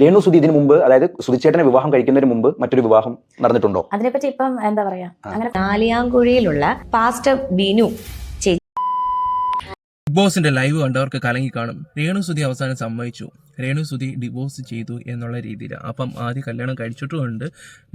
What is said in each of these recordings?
രേണു സുധി ഇതിനു മുമ്പ് അതായത് സുധിച്ചേട്ടനെ വിവാഹം കഴിക്കുന്നതിന് മുമ്പ് മറ്റൊരു വിവാഹം നടന്നിട്ടുണ്ടോ? അതിനെപ്പറ്റി ഇപ്പം എന്താ പറയാ? അങ്ങനെ നാലിയാങ്കുഴിയിലുള്ള പാസ്റ്റർ ബിനു ബിഗ് ബോസിന്റെ ലൈവ് കണ്ടവർക്ക് കലങ്ങി കാണും. രേണു സുധി അവസാനം സമ്മതിച്ചു. രേണു സുധി ഡിവോഴ്സ് ചെയ്തു എന്നുള്ള രീതിയിൽ അപ്പം ആദ്യ കല്യാണം കഴിച്ചിട്ടുമുണ്ട്.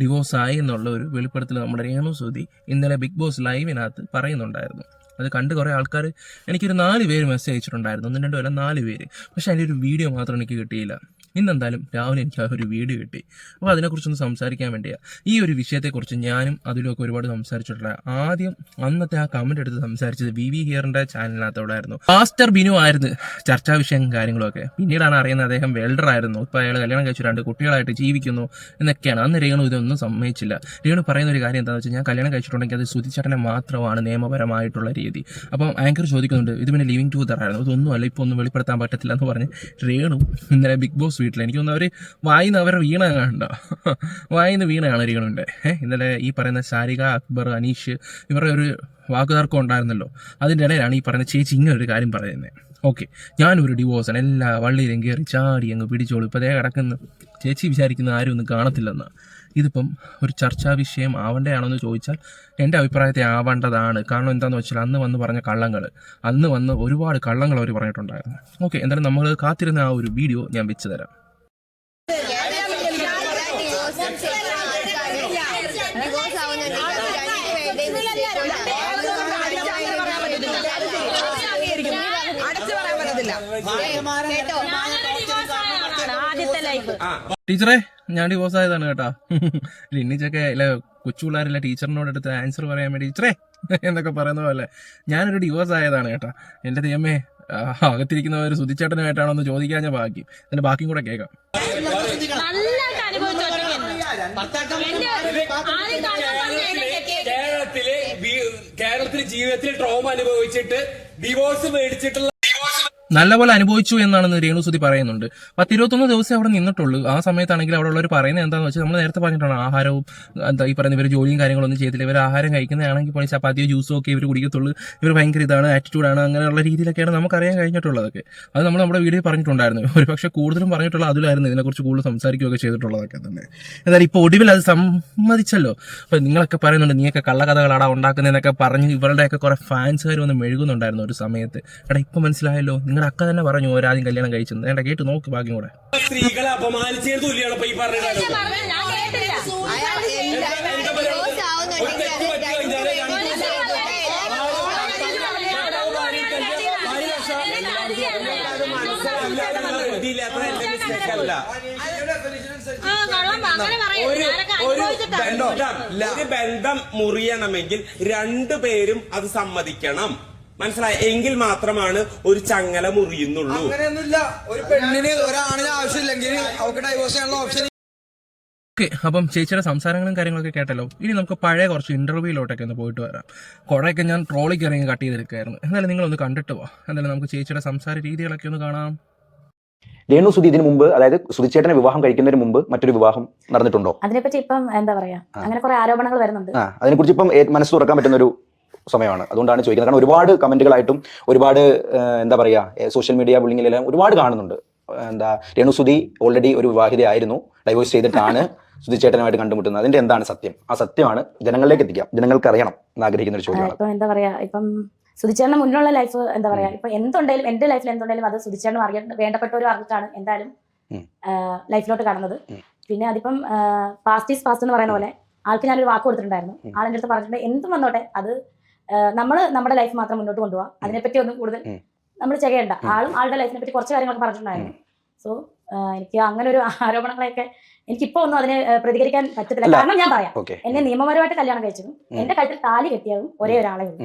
ഡിവോഴ്സ് ആയി എന്നുള്ള ഒരു വെളിപ്പെടുത്തൽ നമ്മുടെ രേണു സുധി ഇന്നലെ ബിഗ് ബോസ് ലൈവിനകത്ത് പറയുന്നുണ്ടായിരുന്നു. അത് കണ്ട് കുറേ ആൾക്കാർ എനിക്കൊരു നാല് പേര് മെസ്സേജ് അയച്ചിട്ടുണ്ടായിരുന്നു. ഒന്നും രണ്ടും അല്ല നാല് പേര്. പക്ഷേ അതിന്റെ ഒരു വീഡിയോ മാത്രം എനിക്ക് കിട്ടിയില്ല. ഇന്നെന്തായാലും രാവിലെ എനിക്ക് ആ ഒരു വീഡിയോ കിട്ടി. അപ്പോൾ അതിനെക്കുറിച്ചൊന്ന് സംസാരിക്കാൻ വേണ്ടിയാണ് ഈ ഒരു വിഷയത്തെക്കുറിച്ച് ഞാനും അതിലൊക്കെ ഒരുപാട് സംസാരിച്ചിട്ടുള്ള ആദ്യം അന്നത്തെ ആ കമന്റ് എടുത്ത് സംസാരിച്ചത് വി വി ഹിയറിന്റെ ചാനലിനകത്തോടായിരുന്നു മാസ്റ്റർ ബിനു ആയിരുന്നു ചർച്ചാ വിഷയം കാര്യങ്ങളൊക്കെ. പിന്നീടാണ് അറിയുന്നത് അദ്ദേഹം വെൽഡർ ആയിരുന്നു. ഇപ്പോൾ അയാൾ കല്യാണം കഴിച്ചു. രണ്ട് കുട്ടികളായിട്ട് ജീവിക്കുന്നു എന്നൊക്കെയാണ്. അന്ന് രേണു ഇതൊന്നും സമ്മതിച്ചില്ല. രേണു പറയുന്ന ഒരു കാര്യം എന്താണെന്ന് വെച്ചാൽ ഞാൻ കല്യാണം കഴിച്ചിട്ടുണ്ടെങ്കിൽ അത് സുതിച്ചേട്ടനെ മാത്രമാണ് നിയമപരമായിട്ടുള്ള രീതി. അപ്പം ആങ്കർ ചോദിക്കുന്നുണ്ട് ഇത് പിന്നെ ലിവിങ് ടൂതർ ആയിരുന്നു? ഇതൊന്നും അല്ല ഇപ്പോൾ ഒന്നും വെളിപ്പെടുത്താൻ പറ്റത്തില്ല എന്ന് പറഞ്ഞ് രേണു ഇന്നലെ ബിഗ് ബോസ് വീട്ടിൽ എനിക്ക് തോന്നുന്നു അവർ വായിന്ന് അവരെ വീണ കണ്ടോ. വായിന്ന് വീണയാണ് ഏഹ് ഇന്നലെ ഈ പറയുന്ന ശാരിക അക്ബർ അനീഷ് ഇവരുടെ ഒരു വാക്കുതർക്കം ഉണ്ടായിരുന്നല്ലോ. അതിന്റെ ഇടയിലാണ് ഈ പറയുന്ന ചേച്ചി ഇങ്ങനെ ഒരു കാര്യം പറയുന്നത്. ഓക്കെ ഞാനൊരു ഡിവോഴ്സാണ് എല്ലാ വള്ളിയിലും കയറി ചാടി അങ്ങ് പിടിച്ചോളൂ. ഇപ്പോൾ അതേ കിടക്കുന്നു. ചേച്ചി വിചാരിക്കുന്ന ആരും ഒന്നും കാണത്തില്ലെന്ന്. ഇതിപ്പം ഒരു ചർച്ചാ വിഷയം ആവേണ്ടതാണോ എന്ന് ചോദിച്ചാൽ എന്റെ അഭിപ്രായത്തെ ആവേണ്ടതാണ്. കാരണം എന്താണെന്ന് വെച്ചാൽ അന്ന് വന്ന് പറഞ്ഞ കള്ളങ്ങൾ അന്ന് വന്ന് ഒരുപാട് കള്ളങ്ങൾ അവർ പറഞ്ഞിട്ടുണ്ടായിരുന്നു. ഓക്കെ എന്തായാലും നമ്മൾ കാത്തിരുന്ന ആ ഒരു വീഡിയോ ഞാൻ വെച്ച് തരാം. അടച്ചു പറയാൻ പറ്റത്തില്ല. കേട്ടോ ടീച്ചറെ ഞാൻ ഡിവോഴ്സ് ആയതാണ് കേട്ടാ. ലിന്നിച്ചൊക്കെ ഇല്ല കൊച്ചു പിള്ളേരില്ല ടീച്ചറിനോട് എടുത്ത് ആൻസർ പറയാൻ വേണ്ടി. ടീച്ചറേ എന്നൊക്കെ പറയുന്ന പോലെ. ഞാനൊരു ഡിവോഴ്സ് ആയതാണ് കേട്ടാ. എന്റെ ദൈവമേ അകത്തിരിക്കുന്ന ഒരു സുതിച്ചേട്ടനുമായിട്ടാണോ എന്ന് ചോദിക്കാൻ ഞാൻ ബാക്കി. അതിന്റെ ബാക്കിയും കൂടെ കേൾക്കാം. കേരളത്തിൽ ജീവിതത്തിൽ ട്രോമ അനുഭവിച്ചിട്ട് ഡിവോഴ്സ് മേടിച്ചിട്ടുള്ള നല്ലപോലെ അനുഭവിച്ചു എന്നാണ് രേണുസുതി പറയുന്നുണ്ട്. പത്ത് ഇരുപത്തൊന്ന് ദിവസം അവിടെ നിന്നിട്ടുള്ളൂ. ആ സമയത്താണെങ്കിൽ അവിടെ ഉള്ളവർ പറയുന്നത് എന്താണെന്ന് വെച്ചാൽ നമ്മൾ നേരത്തെ പറഞ്ഞിട്ടാണ് ആഹാരവും എന്താ ഈ പറയുന്ന ഇവർ ജോലിയും കാര്യങ്ങളൊന്നും ചെയ്തില്ല ഇവർ ആഹാരം കഴിക്കുന്നതാണെങ്കിൽ പോലും ചപ്പാത്തിയോ ജ്യൂസോ ഒക്കെ ഇവർ കുടിക്കത്തുള്ളൂ. ഇവർ ഭയങ്കര ഇതാണ് ആറ്റിറ്റ്യൂഡാണ് അങ്ങനെയുള്ള രീതിയിലൊക്കെയാണ് നമുക്കറിയാൻ കഴിഞ്ഞിട്ടുള്ളതൊക്കെ. അത് നമ്മൾ നമ്മുടെ വീഡിയോ പറഞ്ഞിട്ടുണ്ടായിരുന്നു. ഒരു പക്ഷേ കൂടുതലും പറഞ്ഞിട്ടുള്ള അതിലായിരുന്നു ഇതിനെക്കുറിച്ച് കൂടുതൽ സംസാരിക്കുകയൊക്കെ ചെയ്തിട്ടുള്ളതൊക്കെ തന്നെ. എന്തായാലും ഇപ്പോൾ ഒടുവിൽ അത് സമ്മതിച്ചല്ലോ. അപ്പോൾ നിങ്ങളൊക്കെ പറയുന്നുണ്ട് നീയൊക്കെ കള്ളകഥകളാടാ ഉണ്ടാക്കുന്നതെന്നൊക്കെ പറഞ്ഞ് ഇവരുടെയൊക്കെ കുറേ ഫാൻസുകാർ വന്ന് മെഴുകുന്നുണ്ടായിരുന്നു ഒരു സമയത്ത്. എടാ ഇപ്പം മനസ്സിലായല്ലോ നിങ്ങളുടെ അക്ക തന്നെ പറഞ്ഞു ഒരാദ്യം കല്യാണം കഴിച്ചെന്ന് വേണ്ട കേട്ട് നോക്ക് ഭാഗ്യം കൂടെ സ്ത്രീകളെ അപമാനിച്ചതിന് ഈ ഒരു ബന്ധം മുറിയണമെങ്കിൽ രണ്ടുപേരും അത് സമ്മതിക്കണം മനസ്സിലായി? എങ്കിൽ മാത്രമാണ് ഒരു ചങ്ങല മുറിയുന്നുള്ളൂ. അങ്ങനെയൊന്നുമില്ല. ഒരു പെണ്ണിന് ഒരാണിന് ആവശ്യമില്ലെങ്കിൽ അവർക്ക് ഡൈവോഴ്സ് ചെയ്യാനുള്ള ഓപ്ഷൻ ഓക്കെ അപ്പം ചേച്ചിയുടെ സംസാരങ്ങളും കാര്യങ്ങളൊക്കെ കേട്ടല്ലോ. ഇനി നമുക്ക് പഴയ കുറച്ച് ഇന്റർവ്യൂയിലോട്ടൊക്കെ ഒന്ന് പോയിട്ട് വരാം. കുറേയൊക്കെ ഞാൻ ട്രോളിക്ക് ഇറങ്ങി കട്ട് ചെയ്തെടുക്കായിരുന്നു. എന്നാലും നിങ്ങളൊന്ന് കണ്ടിട്ട് പോവാം എന്തായാലും നമുക്ക് ചേച്ചിയുടെ സംസാര രീതികളൊക്കെ ഒന്ന് കാണാം. രേണു സുധി ഇതിനു മുമ്പ് അതായത് സുധിച്ചേട്ടനെ വിവാഹം കഴിക്കുന്നതിന് മുമ്പ് മറ്റൊരു വിവാഹം നടന്നിട്ടുണ്ടോ? അതിനെപ്പറ്റി ഇപ്പം എന്താ പറയാ? അങ്ങനെ കുറെ ആരോപണങ്ങൾ വരുന്നുണ്ട്. അതിനെ അതിനെക്കുറിച്ച് ഇപ്പം മനസ്സ് തുറക്കാൻ പറ്റുന്ന ഒരു സമയമാണ്. അതുകൊണ്ടാണ് ചോദിക്കുന്നത്. കാരണം ഒരുപാട് കമന്റുകളായിട്ടും ഒരുപാട് എന്താ പറയുക സോഷ്യൽ മീഡിയ ബുള്ളിങ്ങിലെല്ലാം ഒരുപാട് കാണുന്നുണ്ട്. എന്താ രേണു സുധി ഓൾറെഡി ഒരു വിവാഹിതയായിരുന്നു. ഡൈവോഴ്സ് ചെയ്തിട്ടാണ് സുധിച്ചേട്ടനുമായിട്ട് കണ്ടുമുട്ടുന്നത്. അതിന്റെ എന്താണ് സത്യം? ആ സത്യമാണ് ജനങ്ങളിലേക്ക് എത്തിക്കാം ജനങ്ങൾക്ക് അറിയണം എന്ന് ആഗ്രഹിക്കുന്ന ഒരു ചോദ്യമാണ്. ഇപ്പം എന്താ പറയാ ഇപ്പം സുധിച്ചേട്ടന് മുന്നിലുള്ള ലൈഫ് എന്താ പറയാ ഇപ്പൊ എന്തുണ്ടെങ്കിലും എന്റെ ലൈഫിൽ എന്തുണ്ടെങ്കിലും അത് സുധിച്ചേട്ടനും അറിയാൻ വേണ്ടപ്പെട്ടവരും അറിഞ്ഞിട്ടാണ് എന്തായാലും. ലൈഫിലോട്ട് കടന്നത്. പിന്നെ അതിപ്പം പാസ്റ്റ് ഈസ് പാസ്റ്റ് എന്ന് പറയുന്ന പോലെ ആൾക്ക് ഞാനൊരു വാക്ക് കൊടുത്തിട്ടുണ്ടായിരുന്നു. ഉം. ആളിന്റെ അടുത്ത് പറഞ്ഞിട്ടുണ്ട് എന്തും വന്നോട്ടെ അത് നമ്മൾ നമ്മുടെ ലൈഫ് മാത്രം മുന്നോട്ട് കൊണ്ടുപോകാം അതിനെപ്പറ്റി ഒന്നും കൂടുതൽ നമ്മൾ ചെയ്യേണ്ട. ആളും ആളുടെ ലൈഫിനെ പറ്റി കുറച്ച് കാര്യങ്ങൾ പറഞ്ഞിട്ടുണ്ടായിരുന്നു. സോ എനിക്ക് അങ്ങനെ ഒരു ആരോപണങ്ങളെയൊക്കെ എനിക്കിപ്പോ ഒന്നും അതിനെ പ്രതികരിക്കാൻ പറ്റത്തില്ല. കാരണം ഞാൻ പറയാം. എന്നെ നിയമപരമായിട്ട് കല്യാണം കഴിച്ചതും എന്റെ കഴുത്തിൽ താലി കെട്ടിയതും ഒരേ ഒരാളെ ഉള്ളൂ.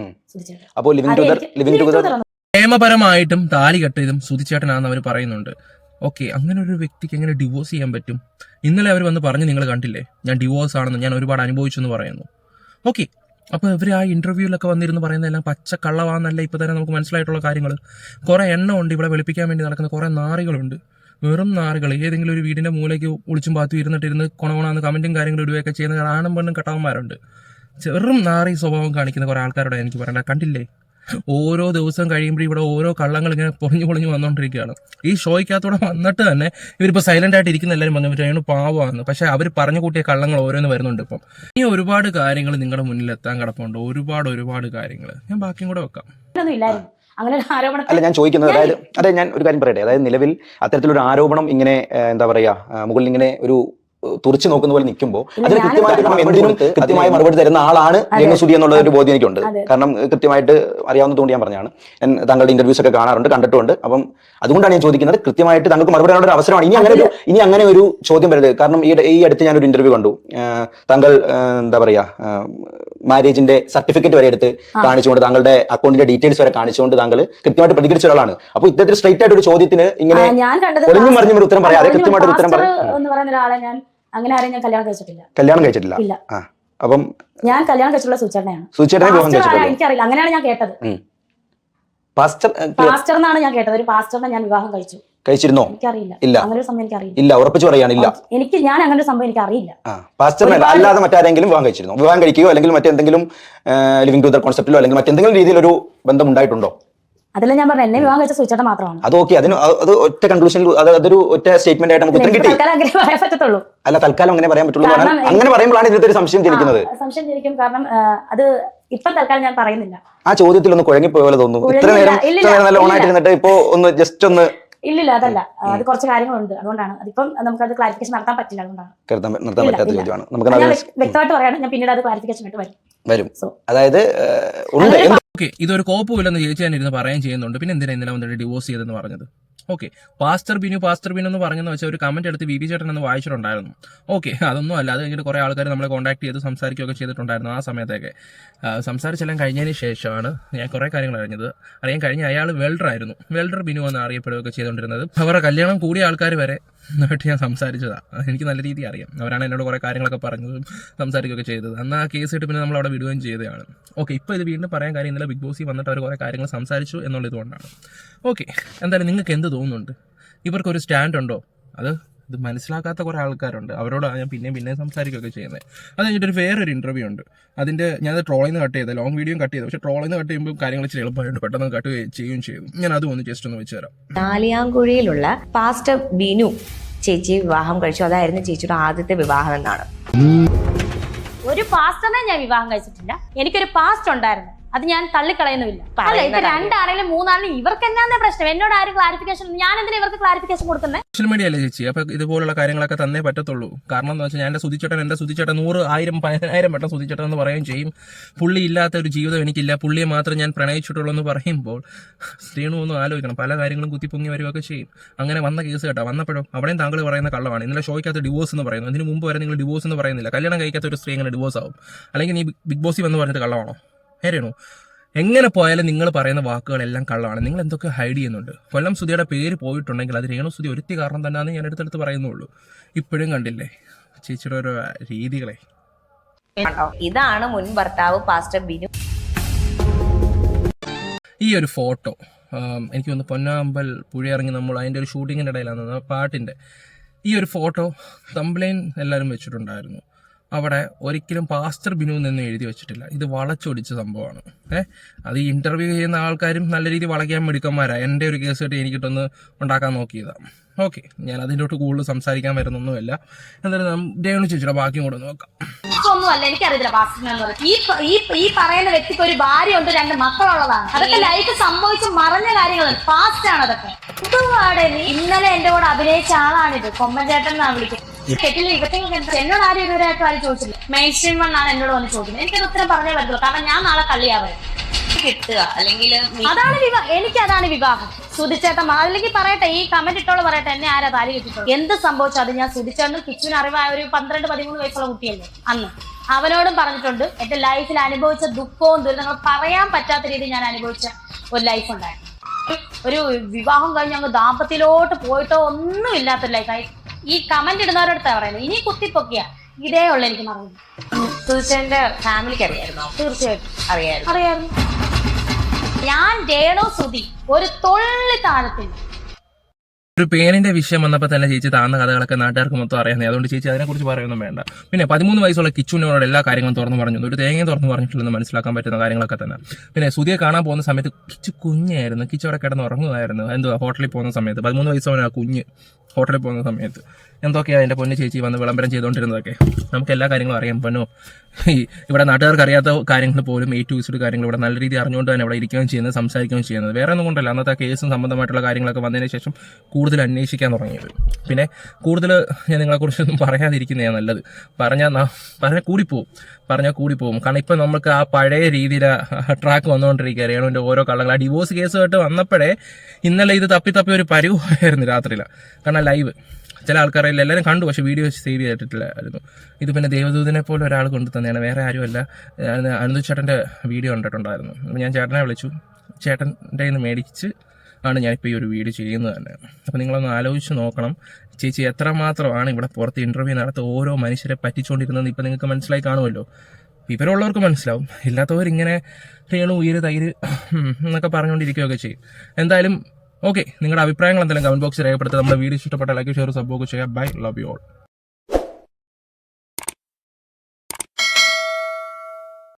നിയമപരമായിട്ടും താലി കെട്ടിയതും സുതിച്ചേട്ടനാണെന്ന് അവർ പറയുന്നുണ്ട്. ഓക്കെ അങ്ങനെ ഒരു വ്യക്തിക്ക് എങ്ങനെ ഡിവോഴ്സ് ചെയ്യാൻ പറ്റും? ഇന്നലെ അവർ വന്ന് പറഞ്ഞ് നിങ്ങൾ കണ്ടില്ലേ? ഞാൻ ഡിവോഴ്സ് ആണെന്ന് ഞാൻ ഒരുപാട് അനുഭവിച്ചു എന്ന് പറയുന്നു. ഓക്കെ അപ്പോൾ ഇവർ ആ ഇന്റർവ്യൂവിലൊക്കെ വന്നിരുന്ന് പറയുന്നതെല്ലാം പച്ച കള്ളവാന്നല്ല ഇപ്പൊ തന്നെ നമുക്ക് മനസ്സിലായിട്ടുള്ള കാര്യങ്ങൾ കുറേ എണ്ണം ഉണ്ട് ഇവിടെ വെളുപ്പിക്കാൻ വേണ്ടി നടക്കുന്ന കുറേ നാറികളുണ്ട്. വെറും നാറുകൾ. ഏതെങ്കിലും ഒരു വീടിന്റെ മൂലയ്ക്ക് ഒളിച്ചും പാത്തും ഇരുന്നിട്ടിരുന്ന് കൊണകൊണാന്ന് കമന്റും കാര്യങ്ങളും ഇടുകയൊക്കെ ചെയ്യുന്ന ആണും പെണ്ണും കെട്ടവന്മാരുണ്ട്. ചെറും നാറി സ്വഭാവം കാണിക്കുന്ന കുറേ ആൾക്കാരോട് എനിക്ക് പറയണ്ട കണ്ടില്ലേ? ഓരോ ദിവസം കഴിയുമ്പോൾ ഇവിടെ ഓരോ കള്ളങ്ങൾ ഇങ്ങനെ പൊളിഞ്ഞു പൊളിഞ്ഞു വന്നുകൊണ്ടിരിക്കുകയാണ് ഈ ഷോയ്ക്കകത്തൂടെ വന്നിട്ട് തന്നെ ഇവരിപ്പോൾ സൈലന്റ് ആയിട്ട് ഇരിക്കുന്ന എല്ലാവരും വന്നു രേണു പാവമാണ് പക്ഷെ അവർ പറഞ്ഞു കൂട്ടിയ കള്ളങ്ങൾ ഓരോന്ന് വരുന്നുണ്ട് ഇപ്പം. ഇനി ഒരുപാട് കാര്യങ്ങൾ നിങ്ങളുടെ മുന്നിൽ എത്താൻ കിടപ്പുണ്ട്. ഒരുപാട് ഒരുപാട് കാര്യങ്ങൾ ഞാൻ ബാക്കിയും കൂടെ വെക്കാം. അങ്ങനെ ഒരു ആരോപണം അല്ല ഞാൻ ചോദിക്കുന്നത് അതായത് അതെ ഞാൻ ഒരു കാര്യം പറയട്ടെ. അതായത് നിലവിൽ അത്തരത്തിലൊരു ആരോപണം ഇങ്ങനെ എന്താ പറയാ മുകളിൽ ഇങ്ങനെ ഒരു തുറച്ചു നോക്കുന്ന പോലെ നിൽക്കുമ്പോൾ അതിന് കൃത്യമായിട്ട് എന്തിനും കൃത്യമായി മറുപടി തരുന്ന ആളാണ് എന്ന് രേണുസുതി എന്നുള്ള ഒരു ബോധ്യം എനിക്കുണ്ട്. കാരണം കൃത്യമായിട്ട് അറിയാവുന്നതുകൊണ്ട് ഞാൻ പറഞ്ഞാണ്. ഞാൻ താങ്കളുടെ ഇന്റർവ്യൂസ് ഒക്കെ കാണാറുണ്ട് കണ്ടിട്ടുണ്ട് അപ്പം അതുകൊണ്ടാണ് ഞാൻ ചോദിക്കുന്നത് കൃത്യമായിട്ട് താങ്കൾക്ക് മറുപടി ഒരു അവസരമാണ്. ഇനി അങ്ങനെ ഒരു ഇനി അങ്ങനെ ഒരു ചോദ്യം വരരുത്. കാരണം ഈ ഈ അടുത്ത് ഞാനൊരു ഇന്റർവ്യൂ കണ്ടു. താങ്കൾ എന്താ പറയാ മാരേജിന്റെ സർട്ടിഫിക്കറ്റ് വരെ എടുത്ത് കാണിച്ചുകൊണ്ട് താങ്കളുടെ അക്കൗണ്ടിന്റെ ഡീറ്റെയിൽസ് വരെ കാണിച്ചുകൊണ്ട് താങ്കൾ കൃത്യമായിട്ട് പ്രതികരിച്ച ഒരാളാണ്. അപ്പോൾ ഇത്തരത്തിൽ സ്ട്രൈറ്റ് ആയിട്ട് ഒരു ചോദ്യത്തിന് ഇങ്ങനെ ഒളിഞ്ഞും മറിഞ്ഞും ഉത്തരം പറയാതെ കൃത്യമായിട്ട് ഒരു ഉത്തരം പറയാം അങ്ങനെ ആരെയും ഞാൻ കല്യാണം കഴിച്ചിട്ടില്ല. കല്യാണം കഴിച്ചിട്ടില്ല? ഇല്ല. ആ. അപ്പം ഞാൻ കല്യാണം കഴിച്ചിട്ടുള്ള സൂചനയാണ് സൂചന വിവാഹം എനിക്കറിയില്ല അങ്ങനെയാണ് ഞാൻ കേട്ടത്. പാസ്റ്റർ എന്നാണ് ഞാൻ കേട്ടത്. ഒരു പാസ്റ്ററിനെ ഞാൻ വിവാഹം കഴിച്ചു. കഴിച്ചിരുന്നോ? എനിക്കറിയില്ല. ഇല്ല. അങ്ങനെ ഒരു സംഭവം എനിക്കറിയില്ല. ഇല്ല. ഉറപ്പിച്ചു പറയാനില്ല എനിക്ക് ഞാൻ അങ്ങനെ ഒരു സംഭവം എനിക്ക് അറിയില്ല ആ പാസ്റ്ററിനല്ല അല്ലാതെ മറ്റാരെങ്കിലും വിവാഹം കഴിച്ചിരുന്നു? വിവാഹം കഴിക്കുകയോ അല്ലെങ്കിൽ മറ്റെന്തെങ്കിലും ലിവിംഗ് ടുദർ കോൺസെപ്റ്റിലോ അല്ലെങ്കിൽ മറ്റെന്തെങ്കിലും രീതിയിലൊരു ബന്ധം ഉണ്ടായിട്ടുണ്ടോ? അതല്ല ഞാൻ പറഞ്ഞു എന്നെ വിവാഹം കഴിച്ച സൂചന മാത്രമാണ്. അത് ഓക്കെ അതിന് അത് ഒറ്റ കൺക്ലൂഷൻ അതൊരു ഒറ്റ സ്റ്റേറ്റ്മെന്റ് ആയിട്ട് നമുക്ക് ഉത്തരം കിട്ടി. തൽക്കാലം അങ്ങനെ പറയാൻ പറ്റത്തുള്ളൂ. അല്ല തൽക്കാലം അങ്ങനെ പറയാൻ പറ്റുള്ളൂ അങ്ങനെ പറയുമ്പോഴാണ് ഇതിനകത്ത് ഒരു സംശയം ജനിക്കുന്നത്. സംശയം ജനിക്കും. കാരണം അത് ഇപ്പം തൽക്കാലം ഞാൻ പറയുന്നില്ല. ആ ചോദ്യത്തിൽ ഒന്ന് കുഴങ്ങിപ്പോയ പോലെ തോന്നുന്നു. ഇത്ര നേരം നല്ല ഇല്ല. ഓണായിട്ട് ഇരുന്നിട്ട് ഇപ്പോ ഒന്ന് ജസ്റ്റ് ഒന്ന് ഇല്ലില്ല അതല്ല. അത് കുറച്ച് കാര്യങ്ങളുണ്ട്. അതുകൊണ്ടാണ്. അതിപ്പം നമുക്ക് അത് ക്ലാരിഫിക്കേഷൻ നടത്താൻ പറ്റില്ല അതുകൊണ്ടാണ്. കരുതാൻ പറ്റാത്ത ഇല്ല. ചോദ്യമാണ്. നമുക്ക് വ്യക്തമായിട്ട് പറയാണ് ഞാൻ പിന്നീട് അത് ക്ലാരിഫിക്കേഷൻ ആയിട്ട് വരും. വരും. അതായത് ഉണ്ട്. ഓക്കെ ഇതൊരു കോപ്പുമില്ലെന്ന് ചേച്ചി ഞാൻ ഇരുന്ന് പറയുകയും ചെയ്യുന്നുണ്ട്. പിന്നെ എന്തിനാ ഇന്നലെ വന്നിട്ട് ഡിവോഴ്സ് ചെയ്തെന്ന് പറഞ്ഞത്? Okay pastor Binu pastor Binu എന്ന് പറഞ്ഞെന്ന് വെച്ചാൽ ഒരു കമന്റ് എടുത്ത് വി ബി ചേട്ടൻ എന്ന് വായിച്ചിട്ടുണ്ടായിരുന്നു. ഓക്കെ അതൊന്നും അല്ല. അത് കഴിഞ്ഞിട്ട് കുറേ ആൾക്കാർ നമ്മളെ കോൺടാക്ട് ചെയ്ത് സംസാരിക്കുകയൊക്കെ ചെയ്തിട്ടുണ്ടായിരുന്നു ആ സമയത്തൊക്കെ. സംസാരിച്ചെല്ലാം കഴിഞ്ഞതിന് ശേഷമാണ് ഞാൻ കുറേ കാര്യങ്ങൾ അറിഞ്ഞത്. അറിയാൻ കഴിഞ്ഞ അയാൾ വെൽഡർ ആയിരുന്നു. വെൽഡർ ബിനു എന്ന് അറിയപ്പെടുകയൊക്കെ ചെയ്തുകൊണ്ടിരുന്നത്. അവരുടെ കല്യാണം കൂടിയ ആൾക്കാർ വരെ ആയിട്ട് ഞാൻ സംസാരിച്ചതാണ് എനിക്ക് നല്ല രീതി അറിയാം. അവരാണ് എന്നോട് കുറേ കാര്യങ്ങളൊക്കെ പറഞ്ഞതും സംസാരിക്കുകയൊക്കെ ചെയ്തത്. അന്ന് ആ കേസ് ഇട്ട് പിന്നെ നമ്മൾ അവിടെ വിടുകയും ചെയ്തതാണ്. ഓക്കെ ഇപ്പോൾ ഇത് വീണ്ടും പറയാൻ കാര്യം ഇന്നലെ ബിഗ് ബോസിൽ വന്നിട്ട് അവർ കുറേ കാര്യങ്ങൾ സംസാരിച്ചു എന്നുള്ളത് കൊണ്ടാണ്. ഓക്കെ എന്തായാലും നിങ്ങൾക്ക് എന്ത് തോന്നുന്നുണ്ട്. ഇവർക്കൊരു സ്റ്റാൻഡ് ഉണ്ടോ അത് ഇത് മനസ്സിലാക്കാത്ത കുറേ ആൾക്കാരുണ്ട്. അവരോടാണ് ഞാൻ പിന്നെയും പിന്നെയും സംസാരിക്കുകയൊക്കെ ചെയ്യുന്നത് അത് കഴിഞ്ഞിട്ടൊരു വേറൊരു ഇന്റർവ്യൂ ഉണ്ട്. അതിന്റെ ഞാൻ ട്രോളിൽ നിന്ന് കട്ട് ചെയ്തത്. ലോങ് വീഡിയോ കട്ട് ചെയ്തത്. പക്ഷേ ട്രോളിൽ നിന്ന് കട്ട് ചെയ്യുമ്പോൾ കാര്യങ്ങൾ ഇച്ചിരി എളുപ്പമായിട്ട് പെട്ടെന്ന് കട്ട് ചെയ്യുകയും ചെയ്യും ഞാൻ അതും ഒന്ന് ജസ്റ്റ് ഒന്ന് വെച്ച് തരാം. നാലിയാങ്കുഴിയിലുള്ള പാസ്റ്റർ ബിനു ചേച്ചി വിവാഹം കഴിച്ചു. അതായിരുന്നു ചേച്ചിയുടെ ആദ്യത്തെ വിവാഹം എന്നാണ് ഒരു പാസ്റ്ററിനെ ഞാൻ വിവാഹം കഴിച്ചിട്ടില്ല. എനിക്കൊരു പാസ്റ്റ് ഉണ്ടായിരുന്നു. അത് ഞാൻ തള്ളിക്കളയുന്നുമില്ല. അല്ല ഇപ്പൊ. രണ്ടാണെങ്കിലും മൂന്നാണെങ്കിലും ഇവർക്ക് എന്നാന്നേ പ്രശ്നം? എന്നോട് ആരും ക്ലാരിഫിക്കേഷൻ ഞാൻ എന്തിനാ ഇവർക്ക് ക്ലാരിഫിക്കേഷൻ കൊടുക്കുന്നത് സോഷ്യൽ മീഡിയ അല്ലേ ചേച്ചി? അപ്പൊ ഇതുപോലുള്ള കാര്യങ്ങളൊക്കെ തന്നേ പറ്റത്തുള്ളൂ. കാരണം എന്ന് വെച്ചാൽ ഞാൻ എന്റെ സുതിച്ചേട്ടൻ എന്റെ സുതിച്ചേട്ടൻ നൂറ് ആയിരം പതിനായിരം വട്ടം സുതിച്ചേട്ടൻ എന്ന് പറയുകയും ചെയ്യും. പുള്ളി ഇല്ലാത്ത ഒരു ജീവിതം എനിക്കില്ല. പുള്ളിയെ മാത്രം ഞാൻ പ്രണയിച്ചിട്ടുള്ളൂ എന്ന് പറയുമ്പോൾ ശ്രീണു ഒന്ന് ആലോചിക്കണം. പല കാര്യങ്ങളും കുത്തിപ്പൊങ്ങി വരികയൊക്കെ ചെയ്യും. അങ്ങനെ വന്ന കേസ് കേട്ടോ. വന്നപ്പോഴും? അവിടെയും താങ്കൾ പറയുന്ന കള്ളമാണ്. ഇന്നലെ ഷോയ്ക്കകത്ത് ഡിവോഴ്സ് എന്ന് പറയുന്നു. അതിന് മുമ്പ് വരെ നിങ്ങൾ ഡിവോഴ്സ് എന്ന് പറയുന്നില്ല. കല്യാണം കഴിക്കാത്ത ഒരു സ്ത്രീ എങ്ങനെ ഡിവോഴ്സ് ആവും. അല്ലെങ്കിൽ നീ ബിഗ് ബോസിൽ വന്ന് പറഞ്ഞിട്ട് കള്ളമാണോ? നേരെയാണോ എങ്ങനെ പോയാലും നിങ്ങൾ പറയുന്ന വാക്കുകളെല്ലാം കള്ളമാണ്. നിങ്ങൾ എന്തൊക്കെ ഹൈഡ് ചെയ്യുന്നുണ്ട്? കൊല്ലം സുധിയുടെ പേര് പോയിട്ടുണ്ടെങ്കിൽ അത് രേണു സുധി ഒരുത്തി കാരണം തന്നെയാണ് ഞാൻ എടുത്തെടുത്ത് പറയുന്നുള്ളൂ. ഇപ്പോഴും കണ്ടില്ലേ? ചേച്ചിയുടെ ഓരോ രീതികളെ. ഇതാണ് മുൻ ഭർത്താവ് പാസ്റ്റർ ബിനു. ഈ ഒരു ഫോട്ടോ എനിക്ക് തോന്നുന്നു പൊന്നാമ്പൽ ഇറങ്ങി നമ്മൾ അതിന്റെ ഒരു ഷൂട്ടിങ്ങിന്റെ ഇടയിലാണ് പാട്ടിന്റെ. ഈ ഒരു ഫോട്ടോ കംപ്ലൈൻ എല്ലാവരും വെച്ചിട്ടുണ്ടായിരുന്നു. അവിടെ ഒരിക്കലും പാസ്റ്റർ ബിനു എന്ന് എഴുതി വെച്ചിട്ടില്ല. ഇത് വളച്ചൊടിച്ച സംഭവമാണ്. ഏഹ് അത് ഈ ഇന്റർവ്യൂ ചെയ്യുന്ന ആൾക്കാരും നല്ല രീതിയിൽ വളയ്ക്കാൻ മിടുക്കന്മാരാ. എന്റെ ഒരു കേസ് കേട്ട് എനിക്കിട്ടൊന്ന് ഉണ്ടാക്കാൻ നോക്കിയതാണ് ഓക്കെ ഞാൻ അതിന്റെ കൂടുതൽ സംസാരിക്കാൻ വരുന്നൊന്നുമല്ല. എന്തായാലും രേണു ചേച്ചിയുടെ ബാക്കിയും കൂടെ നോക്കാം. ഒന്നുമല്ല എനിക്കറിയില്ല. ഈ ഈ ഈ പറയുന്ന വ്യക്തിക്ക് ഒരു ഭാര്യ ഉണ്ട് രണ്ട് മക്കളുള്ളതാണ്. അതൊക്കെ ലൈഫ് സംഭവിച്ച് മറഞ്ഞ കാര്യങ്ങളാണ് പാസ്റ്റ് ആണ് അതൊക്കെ. നീ ഇന്നലെ എന്റെ കൂടെ അഭിനയിച്ച ആളാണിത്. കൊമ്മൻ ചേട്ടൻ എന്നാണ് വിളിക്കുന്നത്. എന്നോട് ആരും ഇതുവരെയായിട്ടും ആരും ചോദിച്ചില്ല മെയിൻ സ്ട്രീം വണ്ണാണ് എന്നോട് വന്ന് ചോദിക്കുന്നത്. എനിക്കത് ഉത്തരം പറഞ്ഞേ പറ്റുള്ളൂ കാരണം ഞാൻ നാളെ കള്ളിയാവേ കിട്ടുക. അല്ലെങ്കിൽ അതാണ് വിവാഹം എനിക്ക് അതാണ് വിവാഹം. സുധിച്ചേട്ടൻ അല്ലെങ്കിൽ പറയട്ടെ ഈ കമന്റ് ഇട്ടോളൂ പറയട്ടെ എന്നെ ആരാ താലി കിട്ടിട്ടോ എന്ത് സംഭവിച്ചു അത് ഞാൻ സുധിച്ചേട്ടൻ കിച്ചുവിന് അറിവായ ഒരു പന്ത്രണ്ട് പതിമൂന്ന് വയസ്സുള്ള കുട്ടിയല്ലേ അന്ന്. അവനോടും പറഞ്ഞിട്ടുണ്ട് എന്റെ ലൈഫിൽ അനുഭവിച്ച ദുഃഖവും ദുരിതങ്ങളും പറയാൻ പറ്റാത്ത രീതിയിൽ ഞാൻ അനുഭവിച്ച ഒരു ലൈഫ് ഉണ്ടായിരുന്നു. ഒരു വിവാഹം കഴിഞ്ഞ് അങ്ങ് ദാമ്പത്യത്തിലോട്ട് പോയിട്ടോ ഒന്നും ഇല്ലാത്തൊരു ലൈഫായി ഈ കമന്റ് ഇടുന്നവരോടത്താ പറയുന്നത് ഇനി കുത്തിപ്പൊക്കിയ. ഇതേ ഉള്ളു എനിക്ക് മറന്നു. സുധിച്ചേന്റെ ഫാമിലിക്ക് അറിയായിരുന്നോ? തീർച്ചയായിട്ടും. അറിയായിരുന്നു. അറിയായിരുന്നു. ഞാൻ രേണു സുധി ഒരു തൊള്ളി താഴത്തില്ല ഒരു പേരിന്റെ വിഷയം വന്നപ്പോൾ തന്നെ ചേച്ചി താന്ന കഥകളൊക്കെ നാട്ടുകാർക്ക് മൊത്തം അറിയാമെന്നേ. അതുകൊണ്ട് ചേച്ചി അതിനെക്കുറിച്ച് പറയൊന്നും വേണ്ട. പിന്നെ പതിമൂന്ന് വയസ്സുള്ള കിച്ചുവിനോട് എല്ലാ കാര്യങ്ങളും തുറന്നു പറഞ്ഞു. ഒരു തേങ്ങയും തുറന്നു പറഞ്ഞിട്ടില്ലെന്ന് മനസ്സിലാക്കാൻ പറ്റുന്ന കാര്യങ്ങളൊക്കെ തന്നെ. പിന്നെ സുധിയെ കാണാൻ പോകുന്ന സമയത്ത് കിച്ചു കുഞ്ഞായിരുന്നു. കിച്ചു അവിടെ കിടന്ന് ഉറങ്ങുമായിരുന്നു. എന്തുവാ ഹോട്ടലിൽ പോകുന്ന സമയത്ത്. പതിമൂന്ന് വയസ്സവനാ കുഞ്ഞ്. ഹോട്ടലിൽ പോകുന്ന സമയത്ത് എന്തൊക്കെയാണ് എന്റെ പൊന്നു ചേച്ചി വന്ന് വിളംബരം ചെയ്തുകൊണ്ടിരുന്നതൊക്കെ? നമുക്ക് എല്ലാ കാര്യങ്ങളും അറിയാം പൊന്നോ. ഈ ഇവിടെ നാട്ടുകാർക്ക് അറിയാത്ത കാര്യങ്ങൾ പോലും എ ടു ഇസ്ഡ് കാര്യങ്ങൾ ഇവിടെ നല്ല രീതി അറിഞ്ഞുകൊണ്ട് തന്നെ ഇവിടെ ഇരിക്കുകയും ചെയ്യുന്നത് സംസാരിക്കുകയും ചെയ്യുന്നത്. വേറെ ഒന്നും കൊണ്ടല്ല അന്നത്തെ കേസും സംബന്ധമായിട്ടുള്ള കാര്യങ്ങളൊക്കെ വന്നതിന് ശേഷം കൂടുതൽ അന്വേഷിക്കാൻ തുടങ്ങിയത്. പിന്നെ കൂടുതൽ ഞാൻ നിങ്ങളെക്കുറിച്ചൊന്നും പറയാതിരിക്കുന്നതാണ് നല്ലത്. പറഞ്ഞാൽ പറഞ്ഞാൽ കൂടിപ്പോവും. പറഞ്ഞാൽ പോകും കാരണം ഇപ്പം നമുക്ക് ആ പഴയ രീതിയിൽ ട്രാക്ക് വന്നുകൊണ്ടിരിക്കുക രേണുവിന്റെ ഓരോ കള്ളങ്ങൾ ആ ഡിവോഴ്സ് കേസുമായിട്ട് വന്നപ്പോഴേ ഇന്നലെ ഇത് തപ്പി തപ്പി ഒരു പരിവായിരുന്നു രാത്രിയിൽ കാരണം ലൈവ് ചില ആൾക്കാരെല്ലാം എല്ലാവരും കണ്ടു. പക്ഷേ വീഡിയോ സേവ് ചെയ്തിട്ടില്ലായിരുന്നു. ഇത് പിന്നെ ദേവദൂതനെ പോലെ ഒരാൾ കൊണ്ടു തന്നെയാണ്. വേറെ ആരുമല്ല. അനന്തു ചേട്ടന്റെ വീഡിയോ കണ്ടിട്ടുണ്ടായിരുന്നു. ഞാൻ ചേട്ടനെ വിളിച്ചു. ചേട്ടന്റെ നിന്ന് മേടിച്ച് ആണ് ഞാനിപ്പോൾ ഈ ഒരു വീഡിയോ ചെയ്യുന്നത് തന്നെ. അപ്പോൾ നിങ്ങളൊന്ന് ആലോചിച്ച് നോക്കണം. ചേച്ചി എത്രമാത്രമാണ് ഇവിടെ പുറത്ത് ഇന്റർവ്യൂ നടത്ത ഓരോ മനുഷ്യരെ പറ്റിച്ചുകൊണ്ടിരുന്നത് ഇപ്പം നിങ്ങൾക്ക് മനസ്സിലായി കാണുമല്ലോ. വിവരമുള്ളവർക്ക് മനസ്സിലാവും. ഇല്ലാത്തവർ ഇങ്ങനെ രേണു ഉയര് തൈര് എന്നൊക്കെ പറഞ്ഞുകൊണ്ടിരിക്കുകയൊക്കെ ചെയ്യും. എന്തായാലും ഓക്കെ നിങ്ങളുടെ അഭിപ്രായങ്ങൾ എന്തായാലും കമന്റ് ബോക്സിൽ രേഖപ്പെടുത്തുക നമ്മുടെ വീഡിയോ ഇഷ്ടപ്പെട്ട ലൈക്ക് ഷെയർ സബ്ബോക്ക് ചെയ്യുക ബൈ ലവ് യു ഓൾ